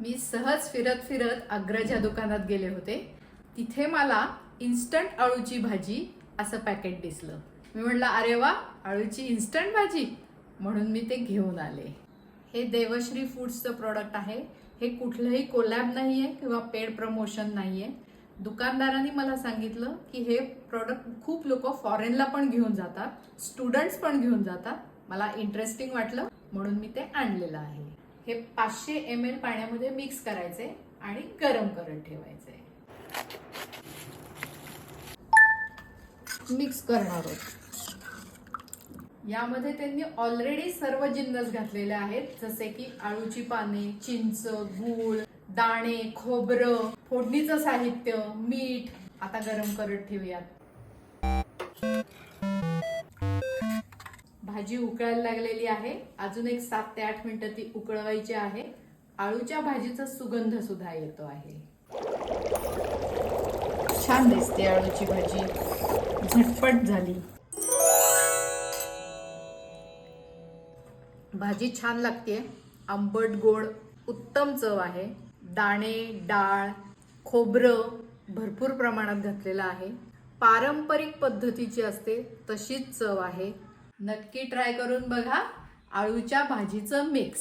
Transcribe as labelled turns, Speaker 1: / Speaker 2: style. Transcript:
Speaker 1: मी सहज फिरत फिरत अग्रजा दुकानात गेले होते. तिथे मला इन्स्टंट अळूची भाजी असं पॅकेट दिसलं. मी म्हटलं अरे वा अळूची इन्स्टंट भाजी. म्हणून मी ते घेऊन आले. हे देवश्री फूड्सचं प्रॉडक्ट आहे. हे कुठलंही कोलॅब नाही आहे किंवा पेड प्रमोशन नाही आहे दुकानदारांनी मला सांगितलं की हे प्रॉडक्ट खूप लोक फॉरेनला पण घेऊन जातात स्टुडंट्स पण घेऊन जातात. मला इंटरेस्टिंग वाटलं म्हणून मी ते आणलेलं आहे. हे पाचशे एम एल पाण्यामध्ये मिक्स करायचे आणि गरम करत ठेवायचे. मिक्स करणार आहोत. यामध्ये त्यांनी ऑलरेडी सर्व जिन्नस घातलेले आहेत जसे की आळूची पाने चिंच गूळ दाणे खोबरं फोडणीचं साहित्य मीठ. आता गरम करत ठेवूयात. भाजी उकळायला लागलेली आहे. अजून एक सात ते आठ मिनिटं ती उकळवायची आहे. आळूच्या भाजीचा सुगंध सुद्धा येतो आहे. छान दिसते आळूची भाजी. झटपट झाली. भाजी छान लागते. आंबट गोड उत्तम चव आहे. दाणे डाळ खोबरं भरपूर प्रमाणात घातलेलं आहे. पारंपरिक पद्धतीची असते तशीच चव आहे. नक्की ट्राय करून बघा आळूच्या भाजीचं मिक्स